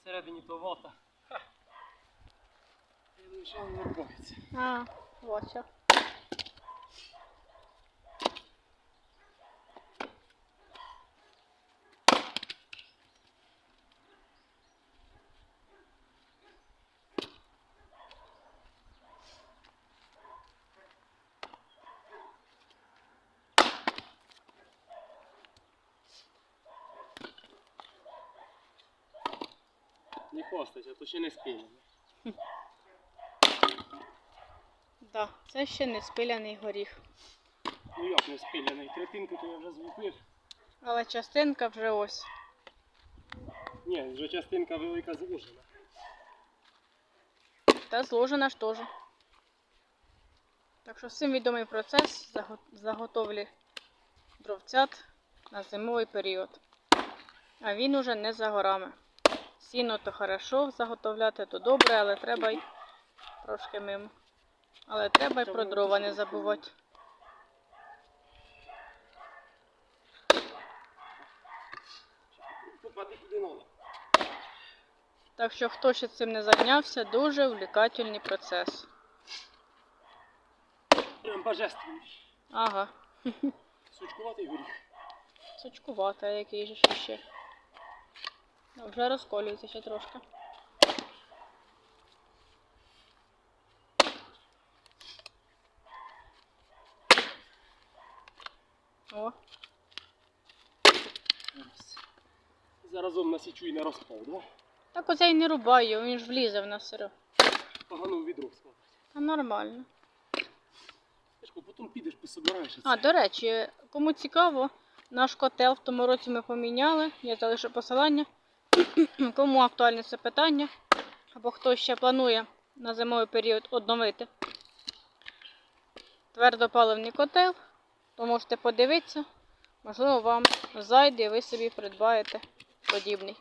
всередині то вота. Я думаю, що воно не рухається. А, ось. Не хвастайся, то ще не спільно. Да, це ще не спиляний горіх. Ну як не спиляний? Третинку то я вже злупив. Але частинка вже ось. Ні, вже частинка велика зложена. Та зложена ж теж. Так що всім відомий процес заго- заготовлі дровцят на зимовий період. А він уже не за горами. Сіно то хорошо заготовляти, то добре, але треба й трошки мимо. Але треба й про дрова не забувати. Так що, хто ще цим не зайнявся, дуже увлікательний процес. Прям божественний. Ага, Сучкуватий горіх. сочкувата, який же ще. Ну, Вже розколюється ще трошки. О, Заразом насічу і на розпал, да? так оце й не рубай його, він ж влізе в нас сиро. Погано в відро складати. Та нормально. Тяжко, потім підеш пособираєш. А, до речі, кому цікаво, наш котел в тому році ми поміняли. Я залишу посилання. Кому актуальне це питання, або хто ще планує на зимовий період одновити твердопаливний котел, то можете подивитися. Можливо, вам зайде і ви собі придбаєте подібний.